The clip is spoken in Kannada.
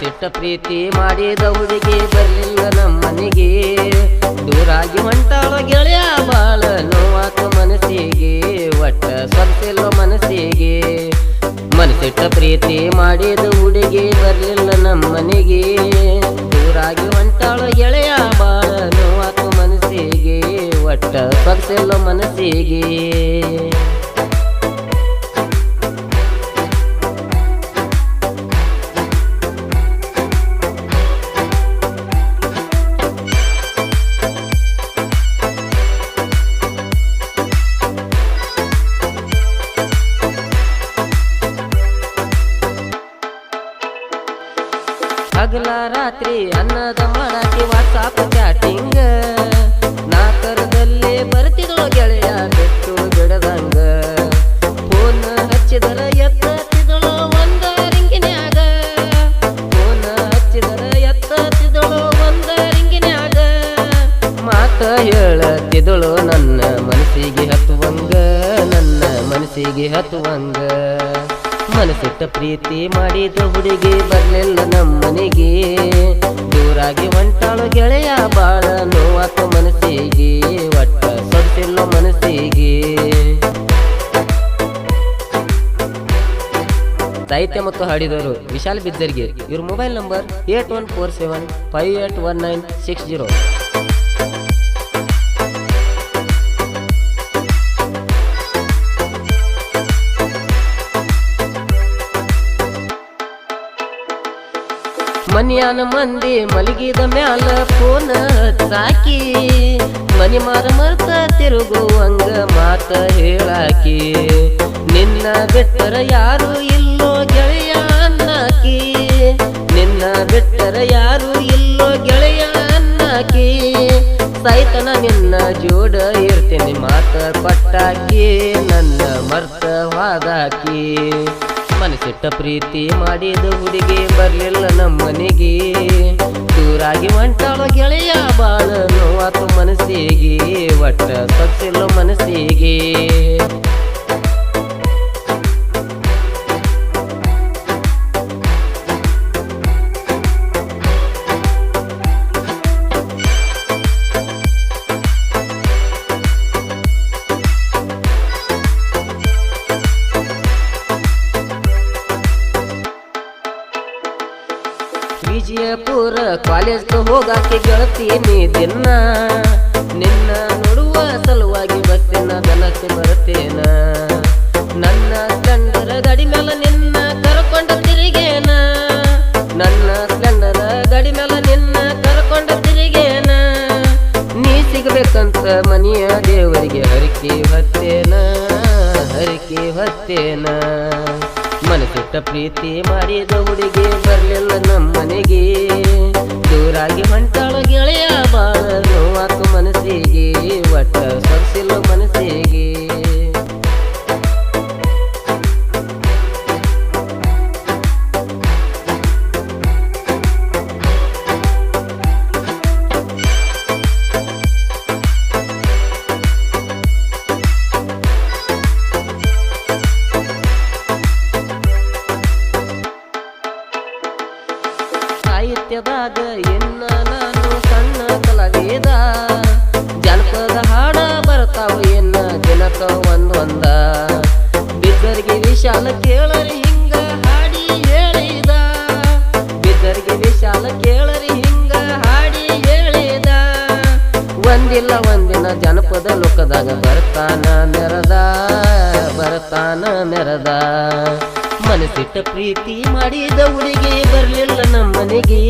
ಮನಸ್ಸಿಟ್ಟ ಪ್ರೀತಿ ಮಾಡಿದ ಹುಡುಗಿ ಬರ್ಲಿಲ್ಲ ನಮ್ಮನೆಗೆ. ದೂರಾಗಿ ಹೊಂಟಾಳ ಗೆಳೆಯ ಬಾಳ ನೋವಾತ ಮನಸ್ಸಿಗೆ, ಒಟ್ಟ ಸ್ವಲ್ಪಿಲ್ಲ ಮನಸ್ಸಿಗೆ. ಮನಸ್ಸಿಟ್ಟ ಪ್ರೀತಿ ಮಾಡಿದ ಹುಡುಗಿ ಬರಲಿಲ್ಲ ನಮ್ಮನೆಗೆ. ದೂರಾಗಿ ಹೊಂಟಾಳ ಗೆಳೆಯ ಬಾಳ ನೋವಾತ ಮನಸ್ಸಿಗೆ, ಒಟ್ಟ ಸ್ವಲ್ಪಿಲ್ಲ ಮನಸ್ಸಿಗೆ. ಹಗಲ ರಾತ್ರಿ ಅನ್ನದ ಮಾಡಾಕಿ ವಾಟ್ಸಾಪ್ ಚಾಟಿಂಗ್ ನಾಕರದಲ್ಲಿ ಬರ್ತಿದ್ಳು ಗೆಳೆಯ ಬಿಟ್ಟು ಬಿಡದಂಗ. ಫೋನ್ ಹಚ್ಚಿದರ ಎತ್ತತ್ತಿದಳು ಒಂದ ರಿಂಗಿನ್ಯಾಗ. ಫೋನ್ ಹಚ್ಚಿದರ ಎತ್ತತ್ತಿದಳು ಒಂದ ರಿಂಗಿನ್ಯಾಗ. ಮಾತ ಹೇಳತ್ತಿದಳು ನನ್ನ ಮನಸ್ಸಿಗೆ ಹತ್ತುವಂಗ, ನನ್ನ ಮನಸ್ಸಿಗೆ ಹತ್ತುವಂಗ. ಮನಸ್ಸಿಟ್ಟ ಪ್ರೀತಿ ಮಾಡಿದ ಹುಡುಗಿ ಬರ್ಲಿಲ್ಲ ನಮ್ಮನೆಗೆ. ದೂರಾಗಿ ಒಂಟಾಳು ಗೆಳೆಯ ಬಾಳ ನೋವಾತ ಮನಸ್ಸಿಗೆ, ಒಟ್ಟ ಸೊಟ್ಟಿಲ್ಲ ಮನಸ್ಸಿಗೆ. ಸಾಹಿತ್ಯ ಮತ್ತು ಹಾಡಿದವರು ವಿಶಾಲ್ ಬಿದ್ದರ್ಗೆ ಇವ್ರ mobile number eight one four seven five eight one nine six zero. ಮನಿಯಾನ ಮಂದಿ ಮಲಗಿದ ಮ್ಯಾಲ ಫೋನ್ ಸಾಕಿ ಮನಿ ಮಾರ ಮರ್ತ ತಿರುಗುವಂಗ ಮಾತ ಹೇಳಾಕಿ, ನಿನ್ನ ಬಿಟ್ಟರ ಯಾರು ಇಲ್ಲೋ ಗೆಳೆಯ ನಿನ್ನ ಬಿಟ್ಟರ ಯಾರು ಇಲ್ಲೋ ಗೆಳೆಯ ಸೈತನ ನಿನ್ನ ಜೋಡ ಇರ್ತೀನಿ ಮಾತ ಪಟ್ಟಾಕಿ, ನನ್ನ ಮರ್ತ ವಾದಾಕಿ ಮನಸ್ಸಿಟ್ಟ ಪ್ರೀತಿ ಮಾಡಿದ ಹುಡುಗಿ ಬರ್ಲಿಲ್ಲ ನಮ್ಮನೆಗೆ. ದೂರಾಗಿ ಹೊಂಟಾಳ ಗೆಳೆಯ ಬಾಳ ನೋವಾತು ಮನಸ್ಸಿಗೆ. ಒಟ್ಟ ಸೊಚ್ಚಿಲ್ಲ ವಿಜಯಪುರ ತೋ ಹೋಗಾಕೆ ಗೆಳತೀನಿ ದಿನ. ನಿನ್ನ ನೋಡುವ ಸಲುವಾಗಿ ಬಸ್ಸಿನ ದನಕ್ಕೆ ಬರ್ತೇನ. ನನ್ನ ಸ್ಪೆಂಡರ್ ಗಡಿ ಮೇಲೆ ನಿನ್ನ ಕರ್ಕೊಂಡ ತಿರುಗೇನ. ನನ್ನ ಸ್ಪೆಂಡರ್ ಗಾಡಿ ಮೇಲೆ ನಿನ್ನ ಕರ್ಕೊಂಡ ತಿರುಗೇನ. ನೀ ಸಿಗ್ಬೇಕಂತ ಮನೆಯ ದೇವರಿಗೆ ಹರಿಕೆ ಹೊತ್ತೇನ ಹರಿಕೆ ಹೊತ್ತೇನ. ಮನಸ್ಸಿಟ್ಟ ಪ್ರೀತಿ ಮಾಡಿದ ಹುಡುಗಿ ಬರಲಿಲ್ಲ ನಮ್ಮನೆಗೆ. ದೂರಾಗಿ ಹೊಂಟಾಳ ಗೆಳೆಯ ಬಾಳ ನೋವಾತು ಮನಸ್ಸಿಗೆ. ಒಟ್ಟ ಸೊಗಸಿಲ್ಲ ಮನಸ್ಸಿಗೆ. ಕೇಳರಿ ಹಿಂಗ ಹಾಡಿ ಹೇಳಿದ. ಒಂದಿಲ್ಲ ಒಂದಿನ ಜನಪದ ಲೋಕದಾಗ ಬರ್ತಾನ ನೆರದ ಬರ್ತಾನ ನೆರದ. ಮನಸ್ಸಿಟ್ಟ ಪ್ರೀತಿ ಮಾಡಿದ ಹುಡುಗಿ ಬರ್ಲಿಲ್ಲ ನಮ್ಮನೆಗೆ.